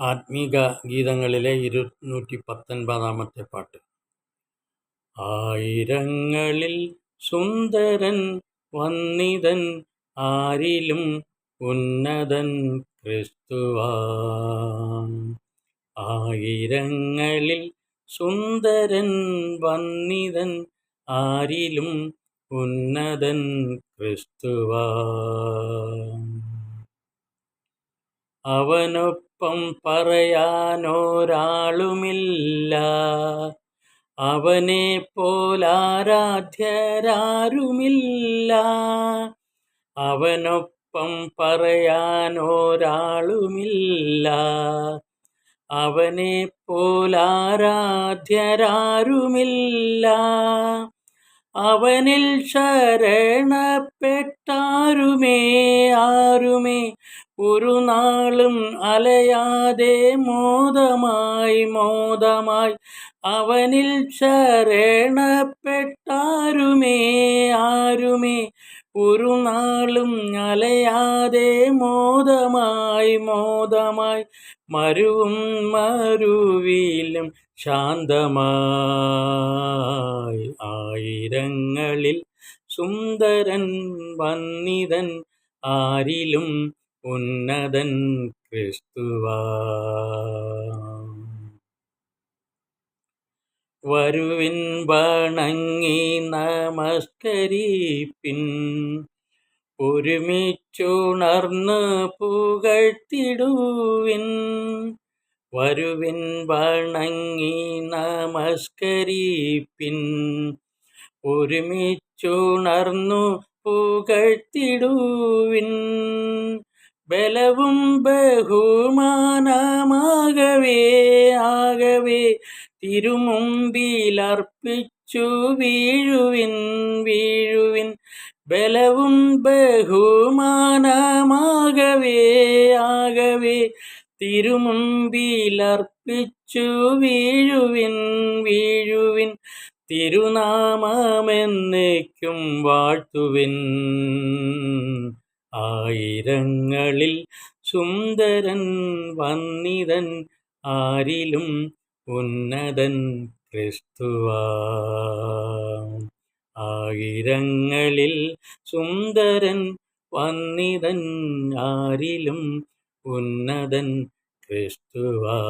ആത്മീക ഗീതങ്ങളിലെ ഇരുന്നൂറ്റി പത്തൊൻപതാമത്തെ പാട്ട്. ആയിരങ്ങളിൽ സുന്ദരൻ വന്നിതൻ ആരിലും ഉന്നതൻ ക്രിസ്തുവായിരങ്ങളിൽ സുന്ദരൻ വന്നിതൻ ആരിലും ഉന്നതൻ ക്രിസ്തുവാ. അവനൊപ്പം പറയാനൊരാളുമില്ല. അവനെ പോലാരാധ്യരാരുമില്ല അവനൊപ്പം പറയാനൊരാളുമില്ല. അവനെ പോലാരാധ്യരാരുമില്ല അവനിൽ ശരണപ്പെട്ടാരുമേ ആരുമേ? ഒരു നാളും അലയാതെ മോദമായി മോദമായി അവനിൽ ശരണപ്പെട്ടാരുമേ ആരുമേ? ഒരു നാളും അലയാതെ മോദമായി മോദമായി മരുവും മരുവിലും ശാന്തമായി ആയിരങ്ങളിൽ സുന്ദരൻ വന്നിതൻ ആരിലും ഉന്നതൻ ക്രിസ്തുവാ. വരുവിൻ വണങ്ങി നമസ്കരിപ്പിൻ. ഒരുമിച്ചുണർന്ന് പുകഴ്ത്തിടുവിൻ. വരുവിൻ വണങ്ങി നമസ്കരിപ്പിൻ. ഒരുമിച്ചുണർന്നു പുകഴ്ത്തിടുവിൻ. ബലവും ബഹുമാനമാകവേ ആകവേ തിരുമുമ്പിലർപ്പിച്ചു വീഴുവിൻ വീഴുവിൻ. ബലവും ബഹുമാനമാകവേ ആകവേ. തിരുമുമ്പിലർപ്പിച്ചു വീഴുവിൻ വീഴുവിൻ. തിരുനാമമെന്നേക്കും വാഴ്ത്തുവിൻ. ആയിരങ്ങളിൽ സുന്ദരൻ വന്നിതൻ ആരിലും ഉന്നതൻ ക്രിസ്തുവാ. ആയിരങ്ങളിൽ സുന്ദരൻ വന്നിതൻ ആരിലും ഉന്നതൻ ക്രിസ്തുവാ.